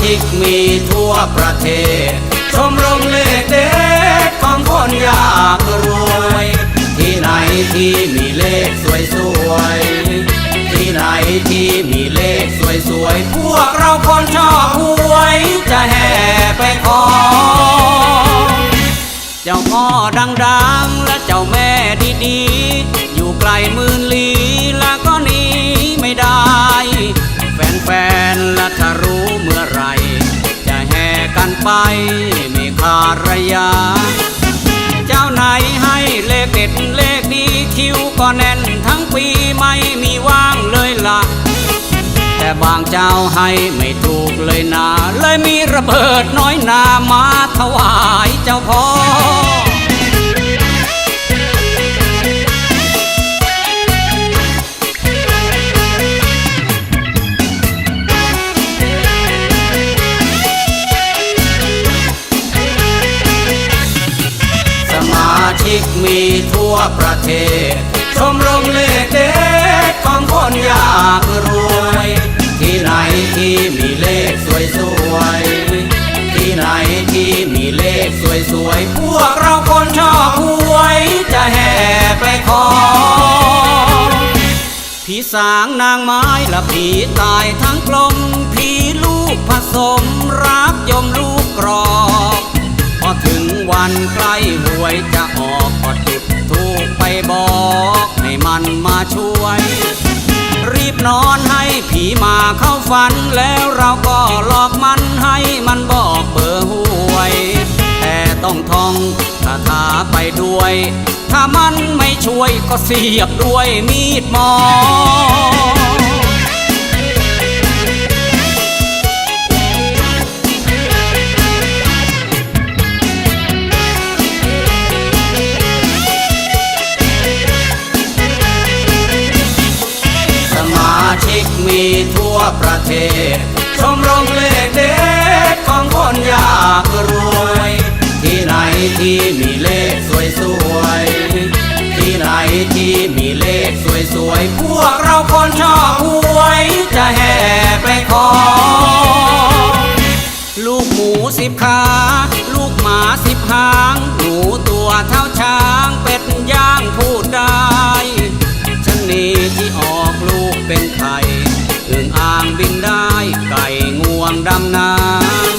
ชิกมีทั่วประเทศ ชมรมเลขเด็ดของคนอยากรวย ที่ไหนที่มีเลขสวยสวยที่ไหนที่มีเลขสวยสวยพวกเราคนชอบหวยจะแห่ไปขอ เจ้าพ่อดังๆ และเจ้าแม่ดีๆ อยู่ไกลหมื่นลี้แล้วก็หนีไม่ได้ ไปไม่ขาดระยะ เจ้าไหนให้เลขเด็ดเลขดีคิวก็แน่นทั้งปีไม่มีว่างเลยล่ะ แต่บางเจ้าให้ไม่ถูกเลยนะเลยมีระเบิดน้อยนามาถวาย มีทั่วประเทศ ชมรมเลขเด็ดของคนอยากรวย ที่ไหนที่มีเลขสวยสวยที่ไหนที่มีเลขสวยสวยพวกเราคนชอบหวยจะแห่ไปขอผีสางนางไม้และผีตายทั้งกลมผีลูกผสมรักยมลูกกรอกพอถึงวันใกล้หวยจะออก ไปบอกให้มันมาช่วย รีบนอนให้ผีมาเข้าฝัน แล้วเราก็หลอกมันให้มันบอกเบอร์หวย แต่ต้องท่องคาถาไปด้วย ถ้ามันไม่ช่วยก็เสียบด้วยมีดหมอ ประเทศ ชมรมเลขเด็ดของคนยากรวย ที่ไหนที่มีเลขสวยสวยที่ไหนที่มีเลขสวยสวยพวกเราคนชอบหวย จะแห่ไปขอ ลูกหมูสิบขาลูกหมาสิบหางหนูตัวเท่าช้างเป็ดย่างพูดได้ชนีที่ออกลูกเป็นไข่ ดำน้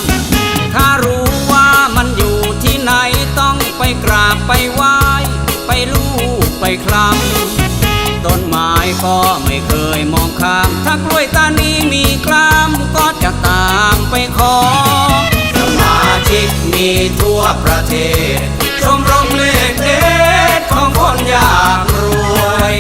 ำถ้ารู้ว่ามันอยู่ที่ไหนต้องไปกราบไปไหว้ไปลูบไปคลำต้นไม้ก็ไม่เคยมองข้าม ถ้ากล้วยตานี้มีกล้ามก็จะตามไปขอสมาชิกมีทั่วประเทศ ชมรมเลขเด็ดของคนยากรวย